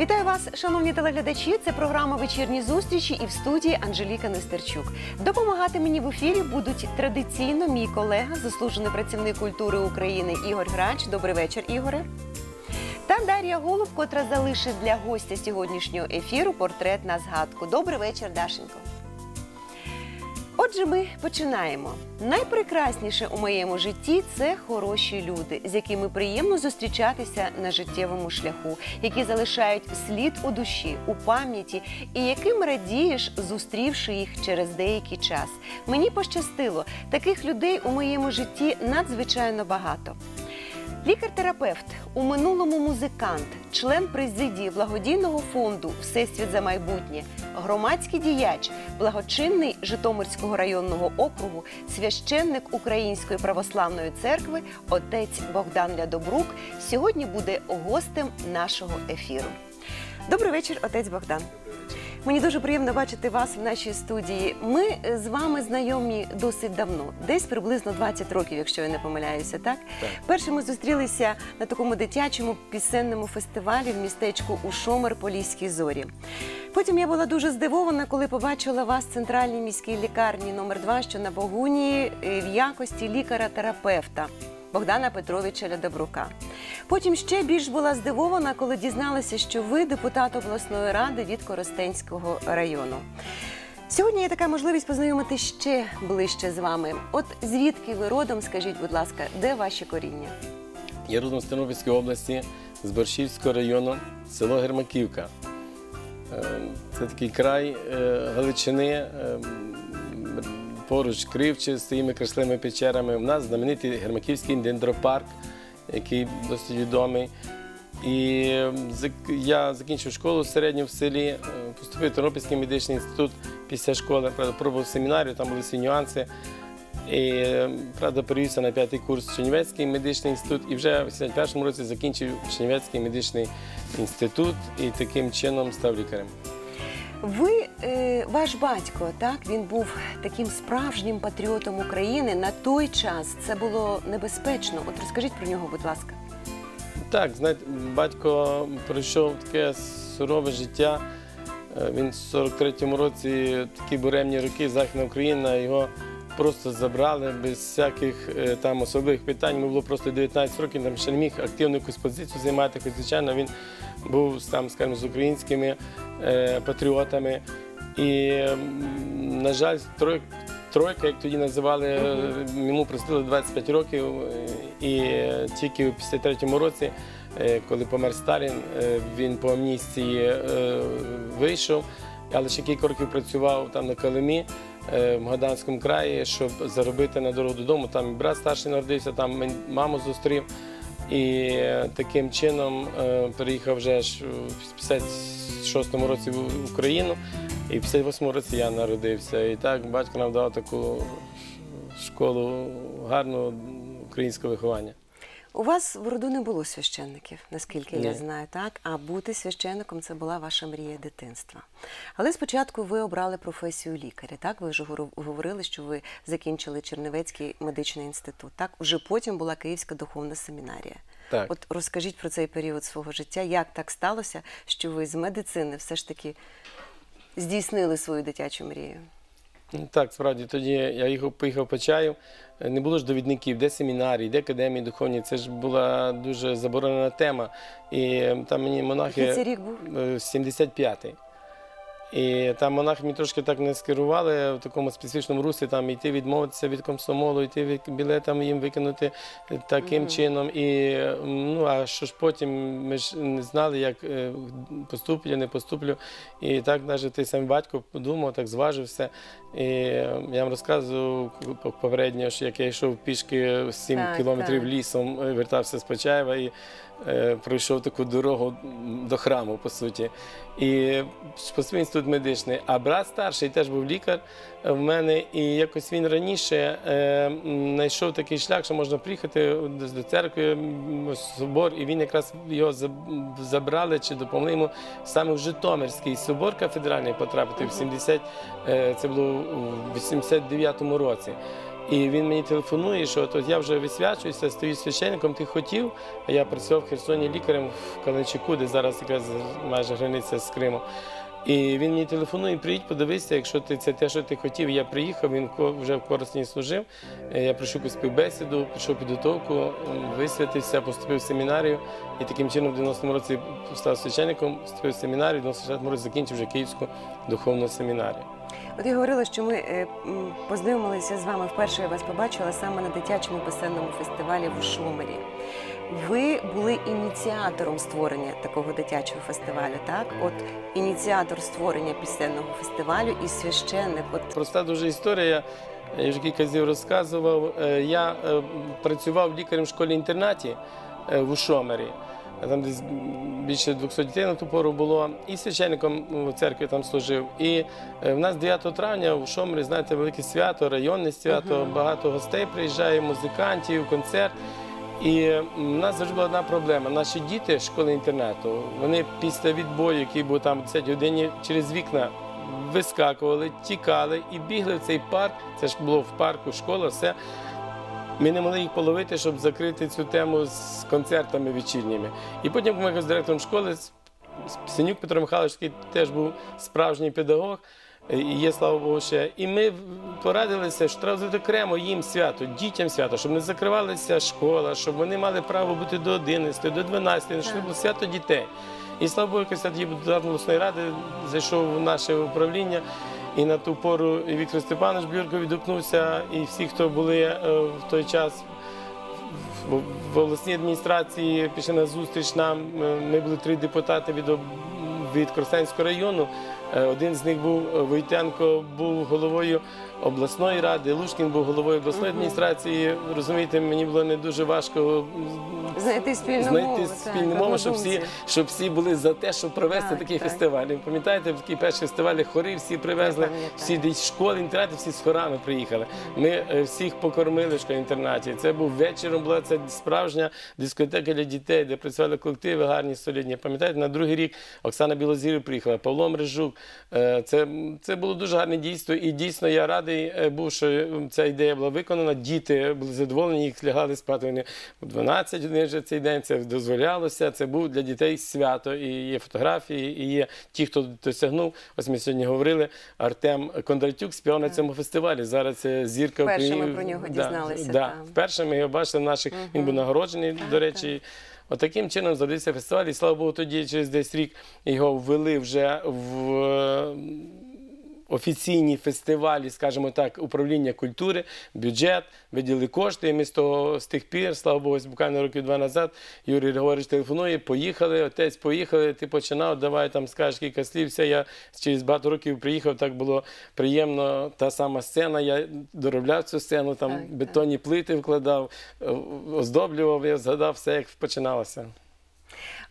Вітаю вас, шановні телеглядачі. Це програма Вечірні зустрічі і в студії Анжеліка Нестерчук. Допомагати мені в ефірі будуть традиційно мій колега, заслужений працівник культури України Ігор Грач. Добрий вечір, Ігоре. Та Дар'я Голуб, котра залишить для гостя сьогоднішнього ефіру портрет на згадку. Добрий вечір, Дашенько. Отже, ми починаємо. Найпрекрасніше у моєму житті це хороші люди, з якими приємно зустрічатися на життєвому шляху, які залишають слід у душі, у пам'яті, і яким радієш, зустрівши їх через деякий час. Мені пощастило, таких людей у моєму житті надзвичайно багато. Лікар-терапевт, у минулому музикант, член президії благодійного фонду Всесвіт за майбутнє, громадський діяч, благочинний Житомирського районного округу, священник Української православної церкви, отець Богдан Лядобрук сьогодні буде гостем нашого ефіру. Добрий вечір, отець Богдан. Мені дуже приємно бачити вас в нашій студії. Ми е, з вами знайомі досить давно, десь приблизно 20 років, якщо я не помиляюся. Так, Так. перше ми зустрілися на такому дитячому пісенному фестивалі в містечку Ушомер Поліській зорі. Потім я була дуже здивована, коли побачила вас в центральній міській лікарні номер 2 що на Богуні е, в якості лікаря-терапевта. Богдана Петровича Лядобрука. Потім ще більш була здивована, коли дізналася, що ви депутат обласної ради від Коростенського району. Сьогодні є така можливість познайомити ще ближче з вами. От звідки ви родом, скажіть, будь ласка, де ваші коріння? Я родом з Тернопільської області, з Борщівського району, село Гермаківка. Е, Це такий край е, Галичини, е, поруч Кривче з своїми красивими печерами. У нас знаменитий Гермаківський дендропарк, який досить відомий. І я закінчив школу середню в селі, е, поступив в Тернопільський медичний інститут після школи, правда, пробував семінарію, там були всі нюанси. І, правда, перевівся на п'ятий курс Чернівецький медичний інститут і вже в 81-му році закінчив Чернівецький медичний інститут і таким чином став лікарем. Ви, е, ваш батько, так він був таким справжнім патріотом України. На той час це було небезпечно. От розкажіть про нього, будь ласка. Так, знаєте, батько пройшов таке сурове життя. Е, Він в 43-му році такі буремні роки Західна Україна його просто забрали без всяких е, там особливих питань. Йому було просто 19 років, там ще не міг активну якусь позицію займати. Хоч, звичайно, він був там, скажімо, з українськими е, патріотами. І, на жаль, трой- тройка, як тоді називали, е, йому простили 25 років. І е, тільки у 53-му році, е, коли помер Сталін, е, він по амністії е, вийшов, але ще кілька років працював там на Калимі. Е, В Магаданському краї, щоб заробити на дорогу додому. Там і брат старший народився, там маму зустрів. І е, таким чином е, переїхав вже в 56-му році в Україну, і в 58-му році я народився. І так батько нам дав таку школу гарного українського виховання. У вас в роду не було священників, наскільки я знаю, так? А бути священником це була ваша мрія дитинства. Але спочатку ви обрали професію лікаря. Так, ви вже говор- говорили, що ви закінчили Чернівецький медичний інститут. Так, вже потім була Київська духовна семінарія. Так. От розкажіть про цей період свого життя, як так сталося, що ви з медицини все ж таки здійснили свою дитячу мрію. Так, справді тоді я їхав, поїхав по чаю. Не було ж довідників, де семінарії, де академії духовні. Це ж була дуже заборонена тема. І е, там мені монахи. Який це рік був? Е, 75-й. І там монахи мені трошки так не скерували в такому специфічному русі, там йти відмовитися від комсомолу, йти від білетам їм викинути таким чином. І е, ну а що ж потім ми ж не знали, як е, поступлю, не поступлю. І так навіть той сам батько подумав, так зважився. І я вам розказував попередньо, що як я йшов пішки 7 Так, кілометрів так. лісом, е, вертався з Почаєва і е, пройшов таку дорогу до храму, по суті. І поступив тут медичний. А брат старший теж був лікар в мене, і якось він раніше е, знайшов такий шлях, що можна приїхати до церкви, в собор, і він якраз його забрали чи допомогли йому саме в Житомирський собор кафедральний потрапити в 70, е, це було у 89-му році. І він мені телефонує, що от, от я вже висвячуюся, стою священником, ти хотів. А я працював в Херсоні лікарем в Калинчику, де зараз якраз майже границя з Кримом. І він мені телефонує, приїдь, подивися, якщо ти це те, що ти хотів, я приїхав, він вже в корисні служив. Е, Я пройшов у співбесіду, пішов підготовку, висвятився, поступив в семінарію і таким чином в 90-му році став священником, вступив в семінарію, в 94-му році закінчив вже Київську духовну семінарію. От я говорила, що ми е, познайомилися з вами вперше. Я вас побачила саме на дитячому писемному фестивалі в Шомері. Ви були ініціатором створення такого дитячого фестивалю, так? От ініціатор створення пісенного фестивалю і священник. От Проста дуже історія. Я вже кілька разів розказував. Е, Я е, працював лікарем в школі-інтернаті е, в Ушомері. Там десь більше 200 дітей на ту пору було, і священником в церкві там служив. І е, в нас 9 травня в Шомері, знаєте, велике свято, районне свято, багато гостей приїжджає, музикантів, концерт. І в нас завжди була одна проблема. Наші діти школи інтернату, вони після відбою, який був там 10 годині, через вікна вискакували, тікали і бігли в цей парк. Це ж було в парку, школа, все. Ми не могли їх половити, щоб закрити цю тему з концертами вечірніми. І потім ми з директором школи, Синюк Петро Михайлович, який теж був справжній педагог, е, і є, слава Богу, ще. І ми порадилися, що треба зробити окремо їм свято, дітям свято, щоб не закривалася школа, щоб вони мали право бути до 11, до 12, щоб було свято дітей. І слава Богу, якось тоді депутат обласної ради зайшов в наше управління. І на ту пору і Віктор Степанович Бюрко відгукнувся, і всі, хто були е, в той час в, обласній адміністрації, пішли на зустріч нам. Ми були три депутати від, від Корсенського району. Е, Один з них був е, Войтенко, був головою обласної ради, Лушкін був головою обласної адміністрації. Розумієте, мені було не дуже важко знайти спільну знайти мову. спільну мову, щоб всі, щоб всі були за те, щоб провести Так, такий так. фестиваль. Ви пам'ятаєте, такий перший фестиваль хори всі привезли, всі десь школи, інтернати, всі з хорами приїхали. Ми е, всіх покормили в школі-інтернаті. Це був вечором, була це справжня дискотека для дітей, де працювали колективи гарні, солідні. Пам'ятаєте, на другий рік Оксана Білозір приїхала, Павло Мрижук. Е, Це, це було дуже гарне дійство. І дійсно я радий е, був, що ця ідея була виконана. Діти були задоволені, їх лягали спати. Вони у 12 годин вже цей день це дозволялося. Це був для дітей свято. І є фотографії, і є ті, хто досягнув. Ось ми сьогодні говорили. Артем Кондратюк співав на цьому фестивалі. Зараз це зірка Вперше ми про нього Да, дізналися, Да. Вперше ми його бачили наших. Він був нагороджений, до речі. Отаким чином зародився фестиваль, і слава Богу, тоді через десь рік його ввели вже в е, офіційні фестивалі, скажімо так, управління культури, бюджет, виділили кошти. І ми з того з тих пір, слава Богу, буквально років два назад, Юрій Григорович телефонує, поїхали, отець поїхали, ти починав, давай там скажеш кілька слів. Все, я через багато років приїхав, так було приємно. Та сама сцена, я доробляв цю сцену, там Так, так. плити вкладав, е, оздоблював, я згадав все, як починалося.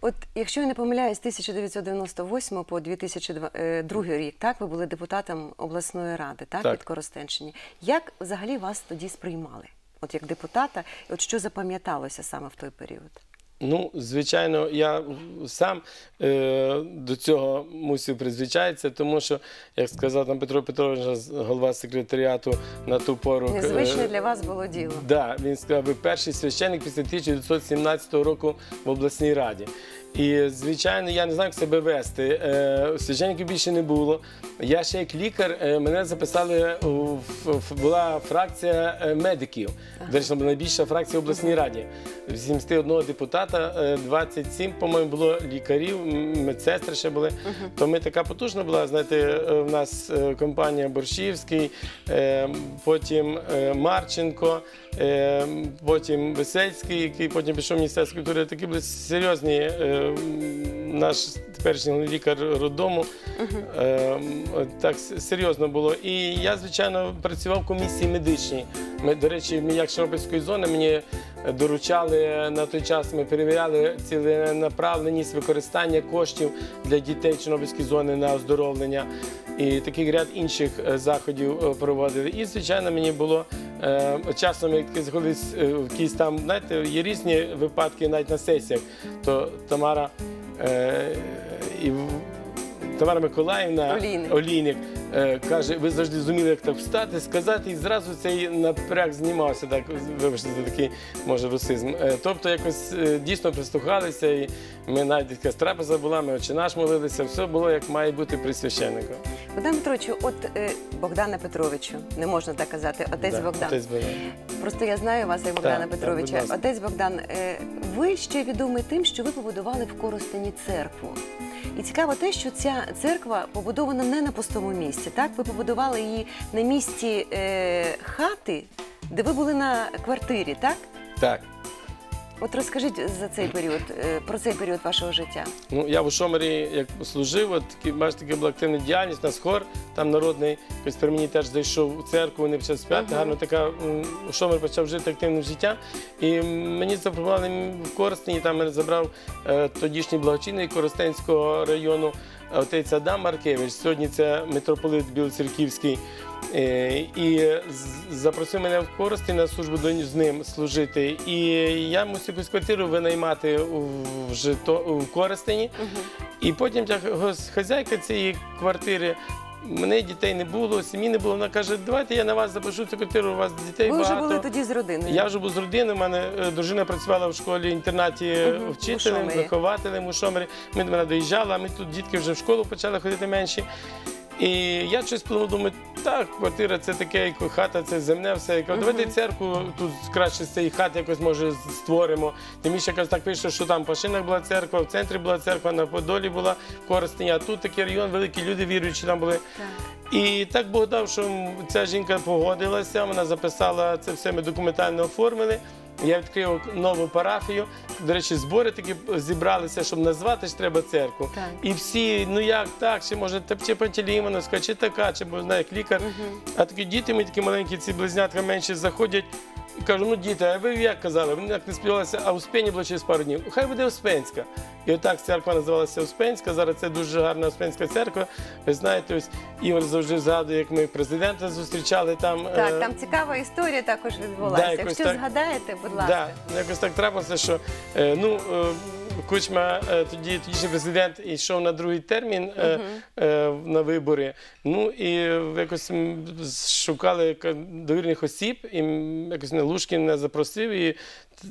От, якщо я не помиляюсь, з 1998 по 2002 рік, так ви були депутатом обласної ради, так, Так. від Коростенщини. Як взагалі вас тоді сприймали? От як депутата, і от що запам'яталося саме в той період? Ну, звичайно, я сам е, до цього мусив призвичаїтися, тому що, як сказав там Петро Петрович, голова секретаріату на ту пору. Незвичне е, для вас було діло. Да, він сказав, ви перший священник після 1917 року в обласній раді. І, звичайно, я не знаю, як себе вести. Е, священників більше не було. Я ще як лікар, е, мене записали була фракція е, медиків. До речі, була найбільша фракція в обласній раді. З 71 депутата, е, 27, по-моєму, було лікарів, медсестри ще були. То ми така потужна була. Знаєте, в нас компанія Борщівський, потім Марченко, потім Весельський, який потім пішов в Міністерство культури. Такі були серйозні. Наш теперішній лікар роддому. Е, Так серйозно було. І я, звичайно, працював в комісії медичній. До речі, як Чорнобильської зони, мені доручали на той час. Ми перевіряли ціленаправленість використання коштів для дітей Чорнобильської зони на оздоровлення і таких ряд інших е, заходів е, проводили. І, звичайно, мені було е, часом е, якісь там, знаєте, є різні випадки навіть на сесіях. То Тамара е, і Тамара Миколаївна Олійник. Олійник е, каже, ви завжди зуміли як так встати, сказати, і зразу цей напряг знімався. Так, вибачте, за такий може русизм. Е, тобто якось е, дійсно прислухалися, і ми навіть якась трапеза була, ми очі наш молилися, все було як має бути при священнику. Богдан Петровичу, от е, Богдана Петровичу, не можна так казати, отець Да, Богдан. Отець Богдан. Просто я знаю вас як Богдана Так, Петровича. ласка. Отець Богдан, е, ви ще відомий тим, що ви побудували в Коростені церкву. І цікаво те, що ця церква побудована не на пустому місці. Так, ви побудували її на місці е, хати, де ви були на квартирі, так? Так. От розкажіть за цей період, е, про цей період вашого життя. Ну, я в Ушомері як служив, от такі, бачите, така була активна діяльність, нас хор там народний, якось при мені теж зайшов у церкву, вони почали співати, Мгм. гарно така, м, Ушомер почав жити активним життям. І мені запропонували в Коростені, там мене забрав е, тодішній благочинний Коростенського району отець Адам Маркевич. Сьогодні це митрополит Білоцерківський. Е, І запросив мене в користі на службу з ним служити. І я мусив якусь квартиру винаймати в жито в Коростені. І потім хазяйка цієї квартири. Мене дітей не було, сім'ї не було. Вона каже, давайте я на вас запишу цю квартиру, у вас дітей Ви вже були тоді з родиною. Я вже був з родиною, у мене е, дружина працювала в школі-інтернаті Мгм, вчителем, вихователем у Шомері. Ми до мене доїжджали, а ми тут дітки вже в школу почали ходити менші. І я щось подумав, думаю, так, квартира це таке, як хата, це земне, все. Я кажу, давайте церкву тут краще з цієї хати якось може створимо. Тим більше якось так вийшло, що там в Пашинах була церква, в центрі була церква, на Подолі була Коростені, а тут такий район, великі люди віруючі там були. І так Бог дав, що ця жінка погодилася, вона записала це все, ми документально оформили. Я відкрив нову парафію. До речі, збори такі зібралися, щоб назвати ж треба церкву. Так. І всі, ну як так, чи може чи Пантелеймоновська, чи така, чи бо знає, як лікар. А такі діти, ми такі маленькі, ці близнятка менші заходять. І кажу, ну діти, а ви як казали? Вони як не співалися, а Успені було через пару днів. Хай буде Успенська. І отак церква називалася Успенська. Зараз це дуже гарна Успенська церква. Ви знаєте, ось Ігор завжди згадує, як ми президента зустрічали там. е, Так, там цікава історія також відбулася. Да, якось Якщо так. згадаєте, будь ласка. Да, якось так трапилося, що е, ну, е, Кучма, тоді тоді тодішній президент йшов на другий термін е, е, на вибори. Ну і якось шукали ка- довірних осіб, і якось не Лушкін не запросив і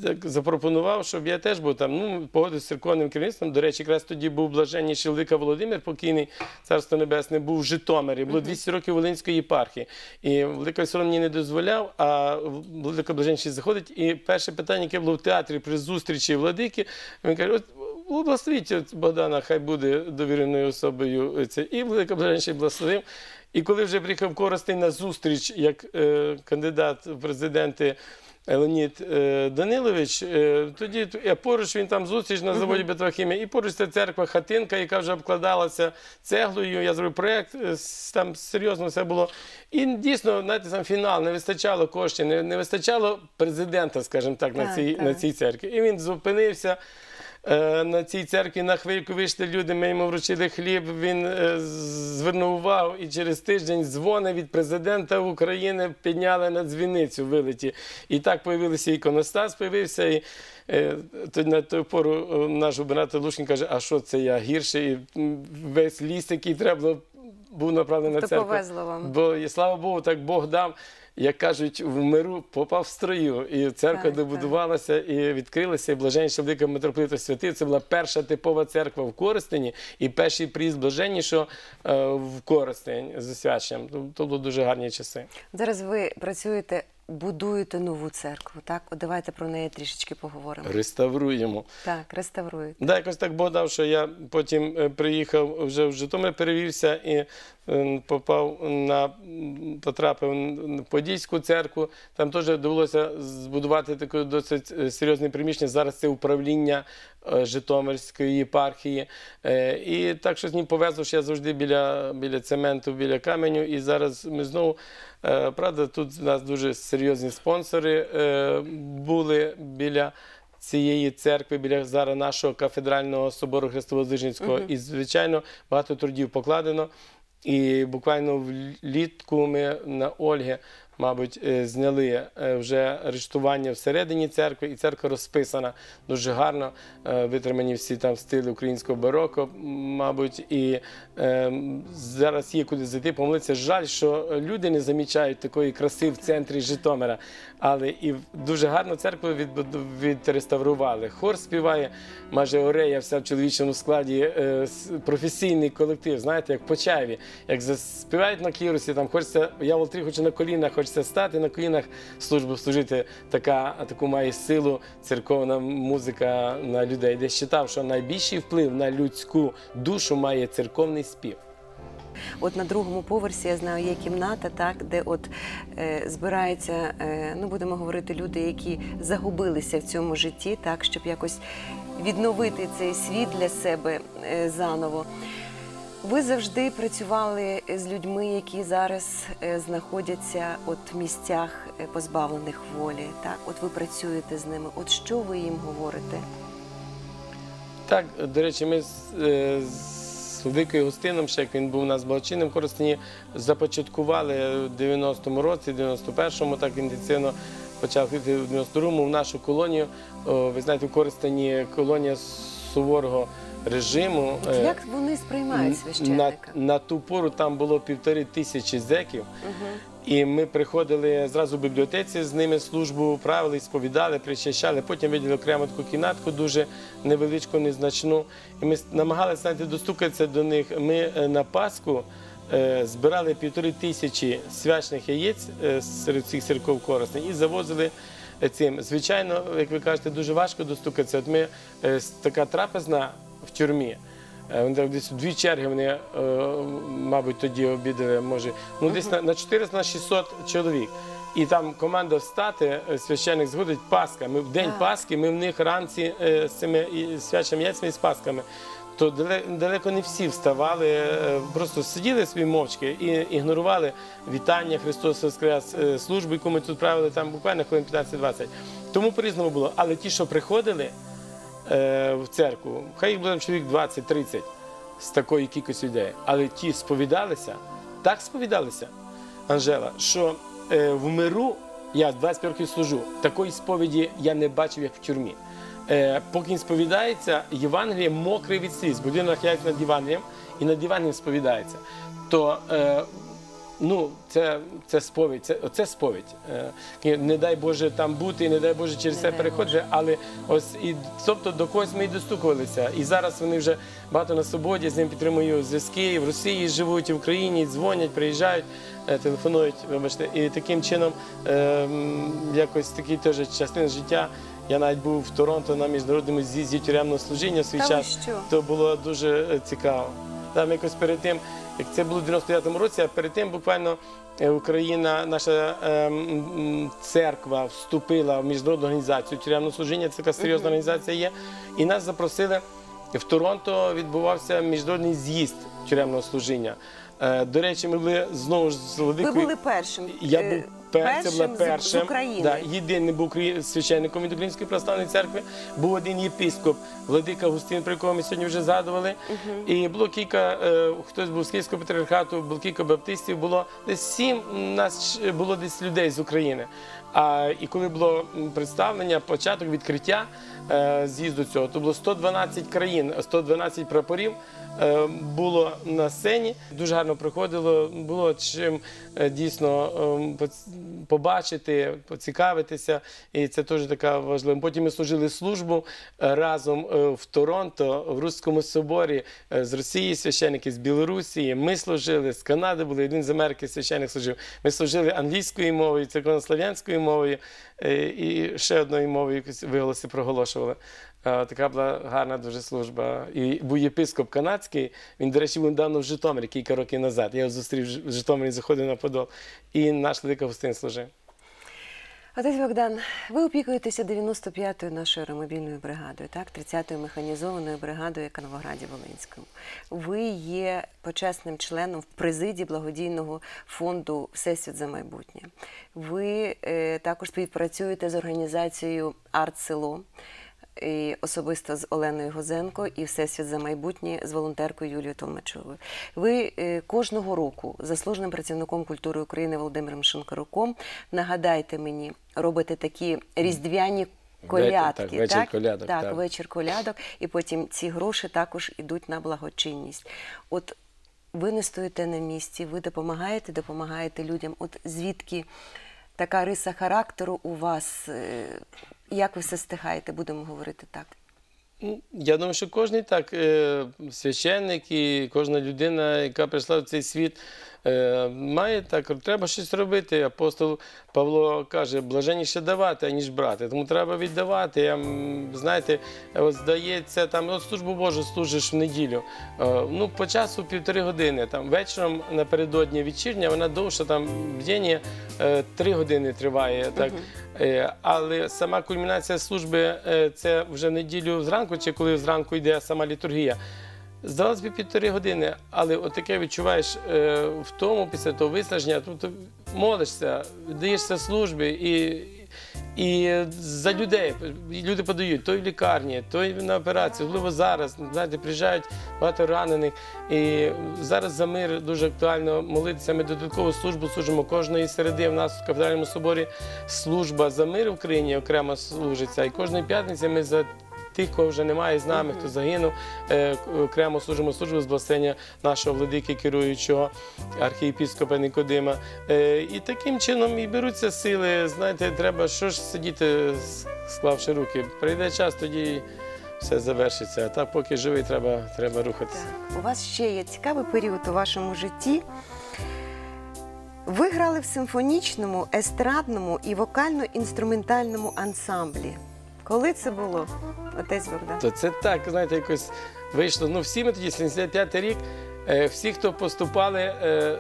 так запропонував, щоб я теж був там. Ну, погодився з церковним керівництвом. До речі, якраз тоді був блаженніший Велика Володимир, покійний царство небесне, був в Житомирі. Було 200 років Волинської єпархії. І Велика Сон мені не дозволяв, а Велика Блаженшість заходить. І перше питання, яке було в театрі при зустрічі владики, він каже: от благословіть Богдана, хай буде довіреною особою. Це. І Велика Блаженшість благословив. І коли вже приїхав Коростень на зустріч як е, кандидат в президенти. Леонід е, Данилович, е, тоді е, поруч він там зустріч на заводі Бетвахімія, і поруч ця церква, хатинка, яка вже обкладалася цеглою. Я зробив проєкт, там серйозно все було. І дійсно, знаєте, сам фінал не вистачало коштів, не, не вистачало президента, скажімо так, на цій, так. на цій церкві. І він зупинився. Е, На цій церкві на хвильку вийшли люди, ми йому вручили хліб. Він е, звернув увагу і через тиждень дзвони від президента України підняли на дзвіницю вилеті. І так появилися іконостас, появився. І е, на ту пору наш губернатор Лушкін каже: а що це я гірше? І весь ліс, який треба було, був направлений на церкву. повезло вам. Бо і слава Богу, так Бог дав. Як кажуть, в миру попав в строю, і церква Так, добудувалася і відкрилася. І блаженніше велика митрополита святив. Це була перша типова церква в Коростені і перший приїзд блаженнішого е, в Коростень з освяченням. То, то були дуже гарні часи. Зараз ви працюєте, будуєте нову церкву. Так, от давайте про неї трішечки поговоримо. Реставруємо. Так, реставруєте. Да, якось так Бог дав, що я потім е, приїхав вже в Житомир, перевівся і попав на потрапив в Подільську церкву. Там теж довелося збудувати таке досить е, серйозне приміщення. Зараз це управління е, Житомирської єпархії. Е, І так щось мені повезло, що я завжди біля, біля цементу, біля каменю. І зараз ми знову. Правда, тут у нас дуже серйозні спонсори були біля цієї церкви біля зараз нашого кафедрального собору Христово-Воздвиженського. І, звичайно, багато трудів покладено. І буквально влітку ми на Ольги мабуть, е, зняли е, вже арештування всередині церкви, і церква розписана дуже гарно. е, Витримані всі там стили українського бароко, мабуть, і зараз є куди зайти, помолитися. Жаль, що люди не замічають такої краси в центрі Житомира. Але і дуже гарно церкву відреставрували. Хор співає, мажеорея, вся в чоловічому складі, професійний колектив, знаєте, як в Почаєві. Як заспівають на клірусі, там хочеться, я в алтарі хочу на колінах, хочеться стати на колінах, службу служити. Така, таку має силу церковна музика на людей. Де читав, що найбільший вплив на людську душу має церковний спів. От на другому поверсі я знаю, є кімната, так де от е, збираються, е, ну будемо говорити, люди, які загубилися в цьому житті, так щоб якось відновити цей світ для себе е, заново. Ви завжди працювали з людьми, які зараз е, знаходяться от в місцях е, позбавлених волі. Так, от ви працюєте з ними. От що ви їм говорите? Так, до речі, ми з, е, з Владикою Гостином, ще як він був у нас благочинним в започаткували в 90-му році, 91-му, так інтенсивно почав ходити в 92-му в нашу колонію. Ви знаєте, в Коростені колонія суворого режиму. От Е, як вони сприймають священника? на ту пору там було півтори тисячі зеків. Угу. І ми приходили зразу в бібліотеці з ними службу, правили, сповідали, причащали. Потім виділи окрему таку кімнатку, дуже невеличку, незначну. І ми намагалися достукатися до них. Ми е, на Пасху е, збирали півтори тисячі свячних яєць е, серед всіх церков корисних і завозили. Цим звичайно, як ви кажете, дуже важко достукатися. От ми е, така трапезна тюрмі. Е, Вони так десь дві черги вони, е, мабуть, тоді обідали, може, ну десь на, на 400 на 600 чоловік. І там команда встати, е, священник згодить Пасха. Ми в день Пасхи, ми в них ранці з цими свячими яйцями і з Пасками. То далеко не всі вставали, просто сиділи собі мовчки і ігнорували вітання Христос Воскрес, службу, яку ми тут правили там буквально хвилин 15-20. Тому по-різному було. Але ті, що приходили, в церкву. Хай їх буде чоловік 20-30 з такої кількості людей. Але ті сповідалися, так сповідалися, Анжела, що е, в миру я 25 років служу, такої сповіді я не бачив, як в тюрмі. Е, поки він сповідається, Євангеліє мокрий від сліз, він нахиляється над Євангелієм і над Євангелієм сповідається. То е, Ну, це, це сповідь, це, це сповідь. Е, Не дай Боже там бути, не дай Боже через це переходити, але ось і тобто до когось ми і достукувалися. І зараз вони вже багато на свободі, з ним підтримую зв'язки, в Росії живуть, і в Україні, дзвонять, приїжджають, е, телефонують, вибачте. І таким чином е, якось такий теж частина життя. Я навіть був в Торонто на міжнародному з'їзді тюремного служіння в свій Та час. що? То було дуже цікаво. Там якось перед тим, як це було в 99-му році, а перед тим буквально е, Україна, наша ем, церква вступила в міжнародну організацію тюремного служіння. Це така серйозна організація є. І нас запросили в Торонто. Відбувався міжнародний з'їзд тюремного служіння. Е, До речі, ми були знову ж з Ви були першим. Я е, був пер, це першим першим. з України. Да, єдиний був священником від Української православної церкви. Був один єпископ, владика Густин, про якого ми сьогодні вже згадували. І було кілька, е, хтось був з Київського патріархату, було кілька баптистів, було десь сім нас було десь людей з України. А і коли було представлення, початок відкриття е, з'їзду цього, то було 112 країн, 112 прапорів е, було на сцені. Дуже гарно проходило. Було чим е, дійсно ем, побачити, поцікавитися. І це теж така важлива. Потім ми служили службу разом в Торонто, в Руському соборі з Росії священники, з Білорусі. Ми служили з Канади, були один з Америки священник служив. Ми служили англійською мовою, церковнослов'янською мовою е, і ще одною мовою якось виголоси проголошували. Е, Така була гарна дуже служба. І був єпископ канадський. Він, до речі, був недавно в Житомирі кілька років назад. Я його зустрів в Житомирі, заходив на подол. І наш велика гостин служив. Отець Богдан, ви опікуєтеся 95-ю нашою аеромобільною бригадою, так, 30-ю механізованою бригадою, яка Новограді Волинському. Ви є почесним членом в президії благодійного фонду Всесвіт за майбутнє. Ви е, також співпрацюєте з організацією Арт Село. І особисто з Оленою Гозенко і Всесвіт за майбутнє з волонтеркою Юлією Толмачовою. Ви е, кожного року заслуженим працівником культури України Володимиром Шинкаруком нагадайте мені, робите такі різдвяні колядки. так, вечір колядок, Так, так. вечір колядок, і потім ці гроші також йдуть на благочинність. От ви не стоїте на місці, ви допомагаєте, допомагаєте людям. От звідки така риса характеру у вас? Як ви все стигаєте, будемо говорити так. Ну, Я думаю, що кожен так, е, священник і кожна людина, яка прийшла в цей світ, е, має так, треба щось робити. Апостол Павло каже, блаженніше давати, аніж брати. Тому треба віддавати. Я, знаєте, от здається, там от службу Божу служиш в неділю. Е, Ну, по часу півтори години. Там вечором напередодні вечірня, вона довша, там бдіння три години триває. Так. Е, Але сама кульмінація служби е, це вже неділю зранку, чи коли зранку йде сама літургія. Здалось би півтори години, але отаке відчуваєш е, в тому після того виснаження, тобто молишся, даєшся службі і, і за людей люди подають то в лікарні, то й на операції. особливо зараз. Знаєте, приїжджають багато ранених. І зараз за мир дуже актуально молитися. Ми додаткову службу служимо кожної середи. У нас в кафедральному соборі служба за мир в Україні окремо служиться. І кожної п'ятниці ми за тих, кого вже немає з нами, хто загинув, е, окремо служимо службу з благословення нашого владики керуючого архієпіскопа Никодима. Е, І таким чином і беруться сили. Знаєте, треба що ж сидіти, склавши руки. Прийде час, тоді все завершиться. А так, поки живий, треба, треба рухатися. Так, у вас ще є цікавий період у вашому житті. Ви грали в симфонічному, естрадному і вокально-інструментальному ансамблі. Коли це було, отець Богдан? То це так, знаєте, якось вийшло. Ну, всі ми тоді, 75-й рік, всі, хто поступали, е,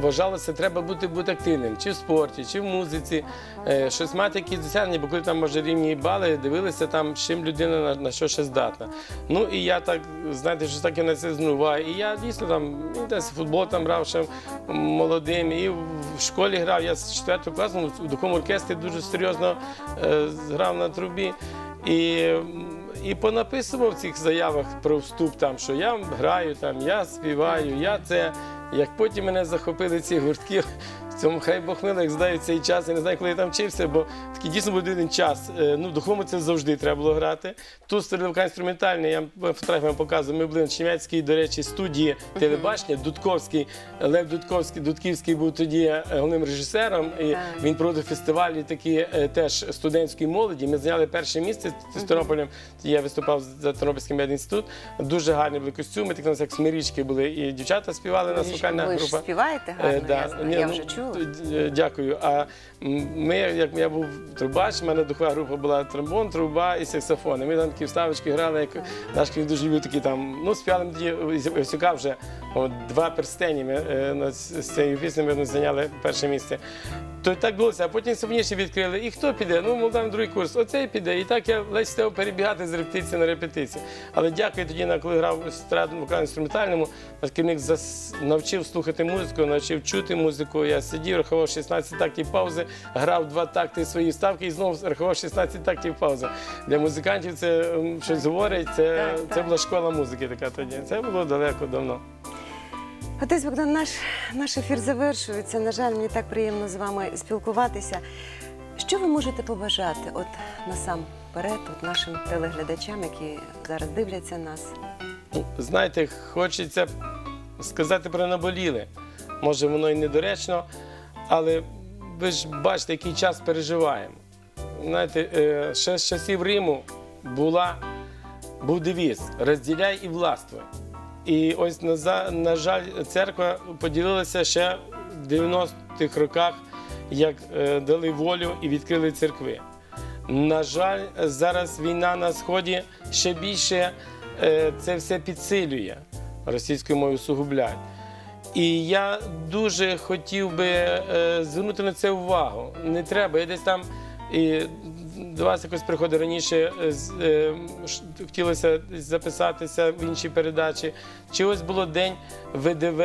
вважалося, треба бути, бути активним, чи в спорті, чи в музиці, е, щось мати якісь досягнення, бо коли там може рівні бали, дивилися там, з чим людина на, на що ще здатна. Ну і я так, знаєте, що так і на це знову. І я дійсно там десь футбол там грав ще молодим, і в школі грав. Я з 4 класу в духовому оркестрі дуже серйозно е, грав на трубі. І, і понаписував в цих заявах про вступ, там, що я граю, там, я співаю, я це. Як потім мене захопили ці гуртки, в цьому хай Бог мило, як знаю цей час, я не знаю, коли я там вчився, бо такий дійсно був один час. Е, Ну, в духовому це завжди треба було грати. Тут стрілка інструментальний, я фотографію вам показую. Ми були в Чем'яцькій, до речі, студії телебачення. Дудковський, Лев Дудковський, Дудківський був тоді е, головним режисером. І він проводив фестивалі такі е, теж студентської молоді. Ми зайняли перше місце з Тернополем. Я виступав за Тернопільський медінститут. Дуже гарні були костюми, такі у нас як смирічки були. І дівчата співали, нас вокальна ви ж група. співаєте Е, гарно, я, ну, вже чула. Д- Дякую. А ми, як я був трубач, в мене духова група була тромбон, труба і саксофон. І Ми там такі вставочки грали, як наш Київ дуже любив такі там. Ну, співали Івсюка вже два перстені. Ми е, з цією піснею ми зайняли перше місце. То так вдалося, а потім сумніше відкрили. І хто піде? Ну, молодам другий курс. Оцей піде. І так я ледь став перебігати з репетиції на репетицію. Але дякую тоді, коли грав естрадному інструментальному, керівник навчив слухати музику, навчив чути музику. Я сидів, рахував 16 тактів паузи, грав два такти свої ставки і знову рахував 16 тактів паузи. Для музикантів це щось говорить. Це, Так, це так. була школа музики така тоді. Це було далеко давно. Отець Богдан, наш, наш ефір завершується. На жаль, мені так приємно з вами спілкуватися. Що ви можете побажати от насамперед, от нашим телеглядачам, які зараз дивляться нас? Ну, Знаєте, хочеться сказати про наболіле. Може, воно і недоречно, але ви ж бачите, який час переживаємо. Знаєте, е, ще з часів Риму була, був девіз розділяй і властвуй. І ось на, жаль, церква поділилася ще в 90-х роках, як е, дали волю і відкрили церкви. На жаль, зараз війна на сході ще більше е, це все підсилює російською мовою сугубляють. І я дуже хотів би е, звернути на це увагу. Не треба. Я десь там і до вас якось приходив раніше, е, е, хотілося записатися в інші передачі. Чи ось було день ВДВ.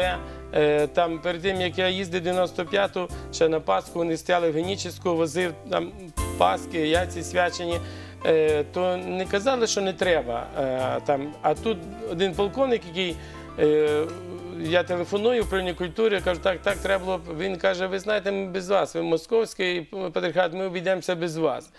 Там перед тим, як я їздив 95-ту, ще на Пасху вони стояли в Генічеську, возив там паски, яйці свячені. то не казали, що не треба. А тут один полковник, який. Я телефоную в управління культури, кажу, так, так, треба було. б». Він каже: ви знаєте, ми без вас. Ви московський патріархат, ми обійдемося без вас.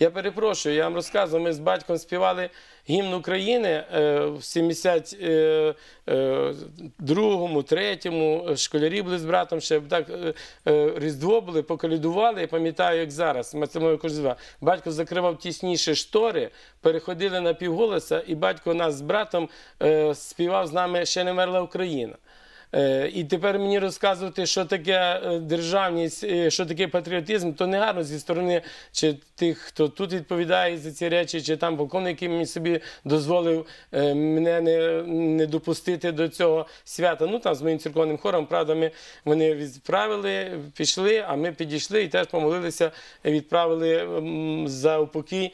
Я перепрошую, я вам розказував, ми з батьком співали гімн України е, в 72-му, 3-му, е, школярі були з братом ще так е, е, Різдво були, поколядували, я пам'ятаю, як зараз. Батько закривав тісніші штори, переходили на півголоса, і батько нас з братом е, співав з нами ще не мерла Україна. Е, І тепер мені розказувати, що таке е, державність, е, що таке патріотизм, то не гарно зі сторони чи тих, хто тут відповідає за ці речі, чи там полковник, який мені собі дозволив мене не, не допустити до цього свята. Ну там з моїм церковним хором, правда, ми вони відправили, пішли, а ми підійшли і теж помолилися, відправили за упокій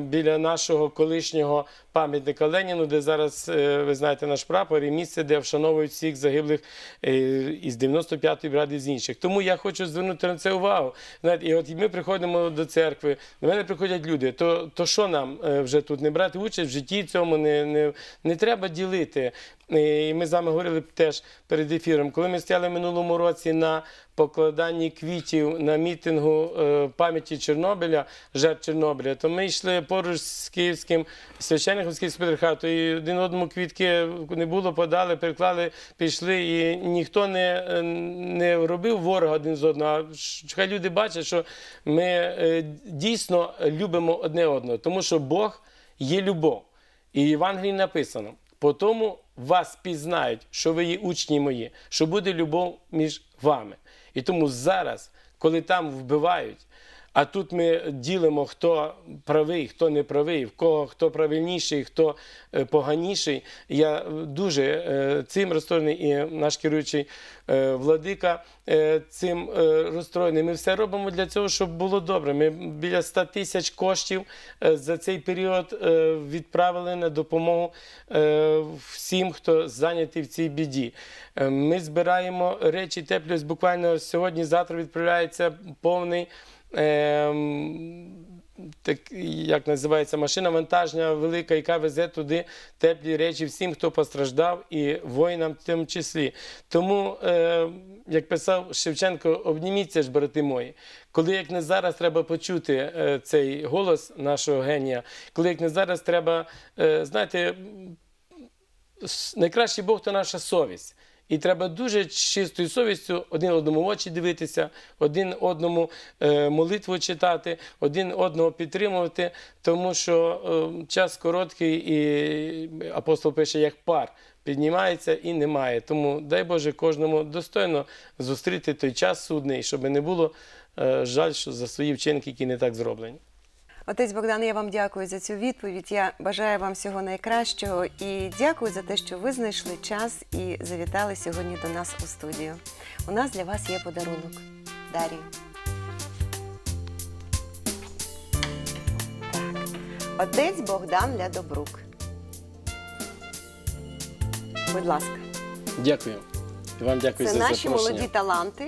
біля нашого колишнього пам'ятника Леніну, де зараз, е, ви знаєте, наш прапор і місце, де вшановують всіх загиблих е, із 95-ї бради з інших. Тому я хочу звернути на це увагу. Знаєте, і от ми приходимо до церкви, до мене приходять люди. То, то що нам е, вже тут не брати участь в житті цьому не, не, не треба ділити. Е, І ми з вами говорили теж перед ефіром, коли ми стояли минулому році на покладанні квітів на мітингу е, пам'яті Чорнобиля, жертв Чорнобиля, то ми йшли поруч з київським священником з Київського патріархату, і один одному квітки не було, подали, переклали, пішли, і ніхто не, е, не робив ворога один з одного. А хай люди бачать, що ми дійсно любимо одне одного, тому що Бог є любов. І в Євангелії написано: по тому вас пізнають, що ви є учні мої, що буде любов між вами. І тому зараз, коли там вбивають, а тут ми ділимо, хто правий, хто не правий, в кого хто правильніший, хто е, поганіший. Я е, дуже е, цим розстроєний, і наш керуючий владика цим розстроєний. Ми все робимо для цього, щоб було добре. Ми біля 100 тисяч коштів за цей період відправили на допомогу всім, хто зайнятий в цій біді. Ми збираємо речі теплі. Буквально сьогодні-завтра відправляється повний. Ем, Так, як називається машина вантажна велика, яка везе туди теплі речі всім, хто постраждав, і воїнам в тому числі. Тому, е, як писав Шевченко, обніміться ж, брати мої. Коли як не зараз треба почути е, цей голос нашого генія, коли як не зараз треба, е, знаєте, найкращий Бог то наша совість. І треба дуже чистою совістю один одному в очі дивитися, один одному е, молитву читати, один одного підтримувати, тому що е, час короткий, і апостол пише, як пар піднімається і немає. Тому дай Боже кожному достойно зустріти той час судний, щоб не було е, жаль що за свої вчинки, які не так зроблені. Отець Богдан, я вам дякую за цю відповідь. Я бажаю вам всього найкращого і дякую за те, що ви знайшли час і завітали сьогодні до нас у студію. У нас для вас є подарунок. Дарію. Отець Богдан Лядобрук. Будь ласка. Дякую. І вам дякую Це за наші запрошення. молоді таланти.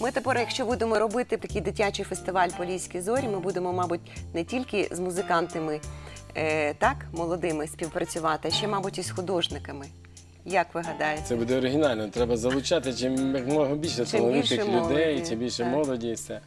Ми тепер, якщо будемо робити такий дитячий фестиваль Поліські зорі, ми будемо, мабуть, не тільки з музикантами е, так, молодими співпрацювати, а ще, мабуть, і з художниками. Як ви гадаєте? Це буде оригінально. Треба залучати чим якомога більше Чим талановитих більше людей, молоді, чим більше так. молоді. і все.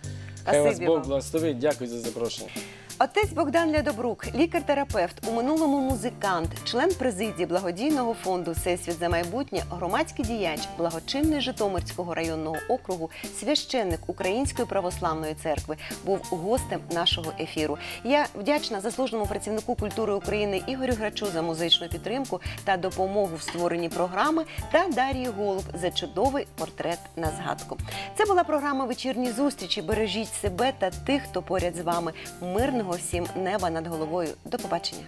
Хай вас Спасибі Бог вам. благословить. Дякую за запрошення. Отець Богдан Лядобрук, лікар-терапевт, у минулому музикант, член президії благодійного фонду Всесвіт за майбутнє, громадський діяч, благочинний Житомирського районного округу, священник Української православної церкви, був гостем нашого ефіру. Я вдячна заслуженому працівнику культури України Ігорю Грачу за музичну підтримку та допомогу в створенні програми та Дарії Голуб за чудовий портрет на згадку. Це була програма Вечірні зустрічі. Бережіть себе та тих, хто поряд з вами. Мирного всім неба над головою. До побачення.